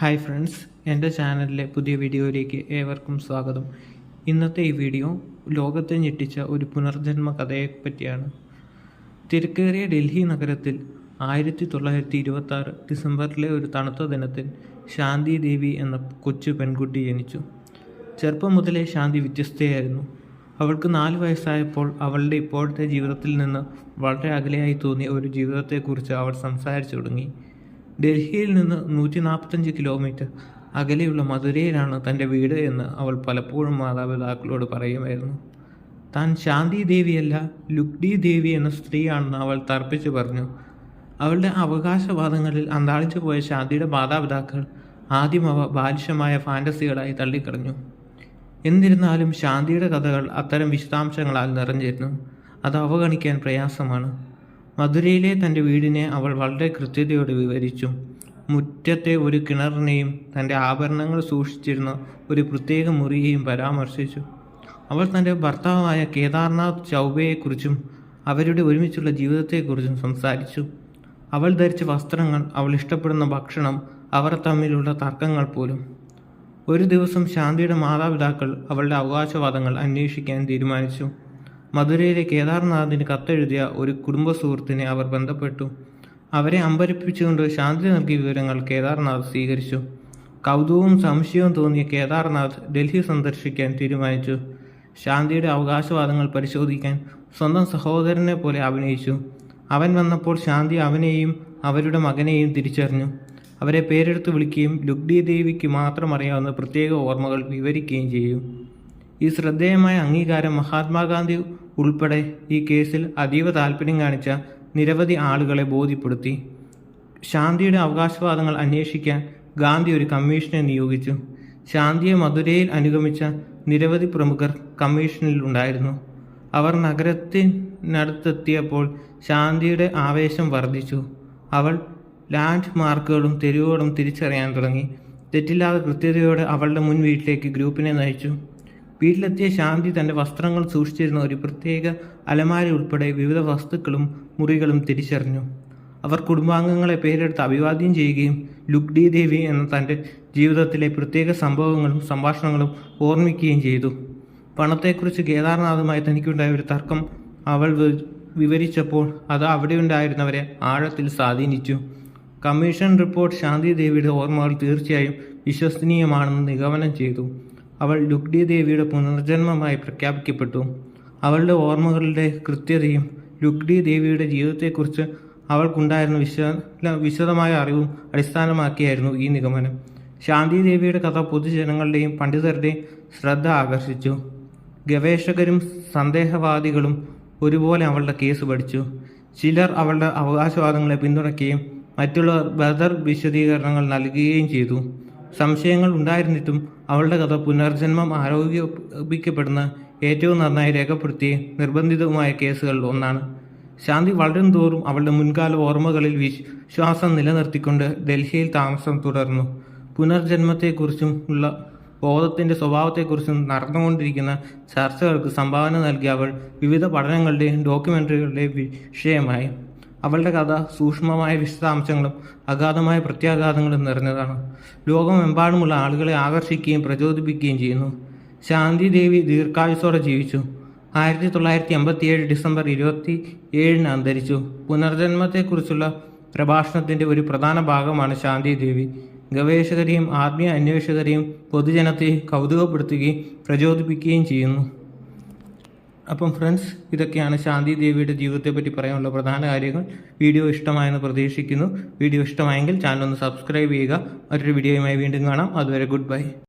Hi friends എന്റെ ചാനലിലെ പുതിയ വീഡിയോയിലേക്ക് ഏവർക്കും സ്വാഗതം. ഇന്നത്തെ ഈ വീഡിയോ ലോകത്തെ ഞെട്ടിച്ച ഒരു പുനർജന്മ കഥയെ പറ്റിയാണ് തിരക്കേറിയ ഡൽഹി നഗരത്തിൽ ആയിരത്തി തൊള്ളായിരത്തി ഇരുപത്തി ആറ് ഡിസംബറിലെ ഒരു തണുത്ത ദിനത്തിൽ ശാന്തി ദേവി എന്ന കൊച്ചു പെൺകുട്ടി ജനിച്ചു. ചെറുപ്പം മുതലേ ശാന്തി വ്യത്യസ്തയായിരുന്നു. അവൾക്ക് നാല് വയസ്സായപ്പോൾ അവളുടെ ഇപ്പോഴത്തെ ജീവിതത്തിൽ നിന്ന് വളരെ അകലെയായി തോന്നിയ ഒരു ജീവിതത്തെക്കുറിച്ച് അവൾ സംസാരിച്ചു തുടങ്ങി. ഡൽഹിയിൽ നിന്ന് നൂറ്റി നാൽപ്പത്തഞ്ച് കിലോമീറ്റർ അകലെയുള്ള മധുരയിലാണ് തന്റെ വീട് എന്ന് അവൾ പലപ്പോഴും മാതാപിതാക്കളോട് പറയുമായിരുന്നു. താൻ ശാന്തി ദേവിയല്ല ലുക്ഡി ദേവി എന്ന സ്ത്രീയാണെന്ന് അവൾ തർപ്പിച്ചു പറഞ്ഞു. അവളുടെ അവകാശവാദങ്ങളിൽ അന്താളിച്ചു പോയ ശാന്തിയുടെ മാതാപിതാക്കൾ ആദ്യം അവ ബാലിശമായ ഫാന്റസികളായി തള്ളിക്കളഞ്ഞു. എന്നിരുന്നാലും ശാന്തിയുടെ കഥകൾ അത്തരം വിശദാംശങ്ങളാൽ നിറഞ്ഞിരുന്നു. അത് അവഗണിക്കാൻ പ്രയാസമാണ്. മധുരയിലെ തന്റെ വീടിനെ അവൾ വളരെ കൃത്യതയോടെ വിവരിച്ചു. മുറ്റത്തെ ഒരു കിണറിനെയും തന്റെ ആഭരണങ്ങൾ സൂക്ഷിച്ചിരുന്ന ഒരു പ്രത്യേക മുറിയെയും പരാമർശിച്ചു. അവൾ തന്റെ ഭർത്താവായ കേദാർനാഥ് ചൗബയെക്കുറിച്ചും അവരുടെ ഒരുമിച്ചുള്ള ജീവിതത്തെക്കുറിച്ചും സംസാരിച്ചു. അവൾ ധരിച്ച വസ്ത്രങ്ങൾ അവൾ ഇഷ്ടപ്പെടുന്ന ഭക്ഷണം അവർ തമ്മിലുള്ള തർക്കങ്ങൾ പോലും. ഒരു ദിവസം ശാന്തിയുടെ മാതാപിതാക്കൾ അവളുടെ അവകാശവാദങ്ങൾ അന്വേഷിക്കാൻ തീരുമാനിച്ചു. മധുരയിലെ കേദാർനാഥിന് കത്തെഴുതിയ ഒരു കുടുംബ സുഹൃത്തിനെ അവർ ബന്ധപ്പെട്ടു. അവരെ അമ്പരിപ്പിച്ചുകൊണ്ട് ശാന്തി നൽകിയ വിവരങ്ങൾ കേദാർനാഥ് സ്വീകരിച്ചു. കൗതുകവും സംശയവും തോന്നിയ കേദാർനാഥ് ഡൽഹി സന്ദർശിക്കാൻ തീരുമാനിച്ചു. ശാന്തിയുടെ അവകാശവാദങ്ങൾ പരിശോധിക്കാൻ സ്വന്തം സഹോദരനെ പോലെ അഭിനയിച്ചു. അവൻ വന്നപ്പോൾ ശാന്തി അവനെയും അവരുടെ മകനെയും തിരിച്ചറിഞ്ഞു. അവരെ പേരെടുത്ത് വിളിക്കുകയും ലുഗ്ഡി ദേവിക്ക് മാത്രം അറിയാവുന്ന പ്രത്യേക ഓർമ്മകൾ വിവരിക്കുകയും ചെയ്യും ഈ ശ്രദ്ധേയമായ അംഗീകാരം മഹാത്മാഗാന്ധി ഉൾപ്പെടെ ഈ കേസിൽ അതീവ താല്പര്യം കാണിച്ച നിരവധി ആളുകളെ ബോധ്യപ്പെടുത്തി. ശാന്തിയുടെ അവകാശവാദങ്ങൾ അന്വേഷിക്കാൻ ഗാന്ധി ഒരു കമ്മീഷനെ നിയോഗിച്ചു. ശാന്തിയെ മധുരയിൽ അനുഗമിച്ച നിരവധി പ്രമുഖർ കമ്മീഷനിൽ ഉണ്ടായിരുന്നു. അവർ നഗരത്തിനടുത്തെത്തിയപ്പോൾ ശാന്തിയുടെ ആവേശം വർദ്ധിച്ചു. അവൾ ലാൻഡ് മാർക്കുകളും തെരുവുകളും തിരിച്ചറിയാൻ തുടങ്ങി. തെറ്റില്ലാതെ കൃത്യതയോടെ അവളുടെ മുൻ വീട്ടിലേക്ക് ഗ്രൂപ്പിനെ നയിച്ചു. വീട്ടിലെത്തിയ ശാന്തി തന്റെ വസ്ത്രങ്ങൾ സൂക്ഷിച്ചിരുന്ന ഒരു പ്രത്യേക അലമാര ഉൾപ്പെടെ വിവിധ വസ്തുക്കളും മുറികളും തിരിച്ചറിഞ്ഞു. അവർ കുടുംബാംഗങ്ങളെ പേരെടുത്ത് അഭിവാദ്യം ചെയ്യുകയും ലുക്ഡി ദേവി എന്ന തന്റെ ജീവിതത്തിലെ പ്രത്യേക സംഭവങ്ങളും സംഭാഷണങ്ങളും ഓർമ്മിക്കുകയും ചെയ്തു. പണത്തെക്കുറിച്ച് കേദാർനാഥുമായി തനിക്കുണ്ടായ ഒരു തർക്കം അവൾ വിവരിച്ചപ്പോൾ അത് അവിടെ ഉണ്ടായിരുന്നവരെ ആഴത്തിൽ സ്വാധീനിച്ചു. കമ്മീഷൻ റിപ്പോർട്ട് ശാന്തി ദേവിയുടെ ഓർമ്മകൾ തീർച്ചയായും വിശ്വസനീയമാണെന്ന് നിഗമനം ചെയ്തു. അവൾ ലുഗ്ഡി ദേവിയുടെ പുനർജന്മമായി പ്രഖ്യാപിക്കപ്പെട്ടു. അവളുടെ ഓർമ്മകളുടെ കൃത്യതയും ലുഗ്ഡി ദേവിയുടെ ജീവിതത്തെക്കുറിച്ച് അവൾക്കുണ്ടായിരുന്ന വിശ വിശദമായ അറിവും അടിസ്ഥാനമാക്കിയായിരുന്നു ഈ നിഗമനം. ശാന്തി ദേവിയുടെ കഥ പൊതുജനങ്ങളുടെയും പണ്ഡിതരുടെയും ശ്രദ്ധ ആകർഷിച്ചു. ഗവേഷകരും സന്ദേഹവാദികളും ഒരുപോലെ അവളുടെ കേസ് പഠിച്ചു. ചിലർ അവളുടെ അവകാശവാദങ്ങളെ പിന്തുണയ്ക്കുകയും മറ്റുള്ളവർ ബദർ വിശദീകരണങ്ങൾ നൽകുകയും ചെയ്തു. സംശയങ്ങൾ ഉണ്ടായിരുന്നിട്ടും അവളുടെ കഥ പുനർജന്മം ആരോപിക്കപ്പെടുന്ന ഏറ്റവും നന്നായി രേഖപ്പെടുത്തിയ നിർബന്ധിതവുമായ കേസുകളിൽ ഒന്നാണ്. ശാന്തി വളരും തോറും അവളുടെ മുൻകാല ഓർമ്മകളിൽ വിശ്വാസം നിലനിർത്തിക്കൊണ്ട് ഡൽഹിയിൽ താമസം തുടർന്നു. പുനർജന്മത്തെക്കുറിച്ചും ഉള്ള ബോധത്തിന്റെ സ്വഭാവത്തെക്കുറിച്ചും നടന്നുകൊണ്ടിരിക്കുന്ന ചർച്ചകൾക്ക് സംഭാവന നൽകിയ അവൾ വിവിധ പഠനങ്ങളുടെയും ഡോക്യുമെന്ററികളുടെയും വിഷയമായി. അവളുടെ കഥ സൂക്ഷ്മമായ വിശദാംശങ്ങളും അഗാധമായ പ്രത്യാഘാതങ്ങളും നിറഞ്ഞതാണ്. ലോകമെമ്പാടുമുള്ള ആളുകളെ ആകർഷിക്കുകയും പ്രചോദിപ്പിക്കുകയും ചെയ്യുന്നു. ശാന്തി ദേവി ദീർഘായുസോടെ ജീവിച്ചു. ആയിരത്തി തൊള്ളായിരത്തി അമ്പത്തി ഏഴ് ഡിസംബർ ഇരുപത്തി ഏഴിന് അന്തരിച്ചു. പുനർജന്മത്തെക്കുറിച്ചുള്ള പ്രഭാഷണത്തിന്റെ ഒരു പ്രധാന ഭാഗമാണ് ശാന്തി ദേവി ഗവേഷകരെയും ആത്മീയ അന്വേഷകരെയും പൊതുജനത്തെ കൗതുകപ്പെടുത്തുകയും പ്രചോദിപ്പിക്കുകയും ചെയ്യുന്നു. അപ്പം ഫ്രണ്ട്സ് ഇതൊക്കെയാണ് ശാന്തി ദേവിയുടെ ജീവിതത്തെപ്പറ്റി പറയാനുള്ള പ്രധാന കാര്യങ്ങൾ. വീഡിയോ ഇഷ്ടമായെന്ന് പ്രതീക്ഷിക്കുന്നു. വീഡിയോ ഇഷ്ടമായെങ്കിൽ ചാനൽ ഒന്ന് സബ്സ്ക്രൈബ് ചെയ്യുക. മറ്റൊരു വീഡിയോയുമായി വീണ്ടും കാണാം. അതുവരെ ഗുഡ് ബൈ.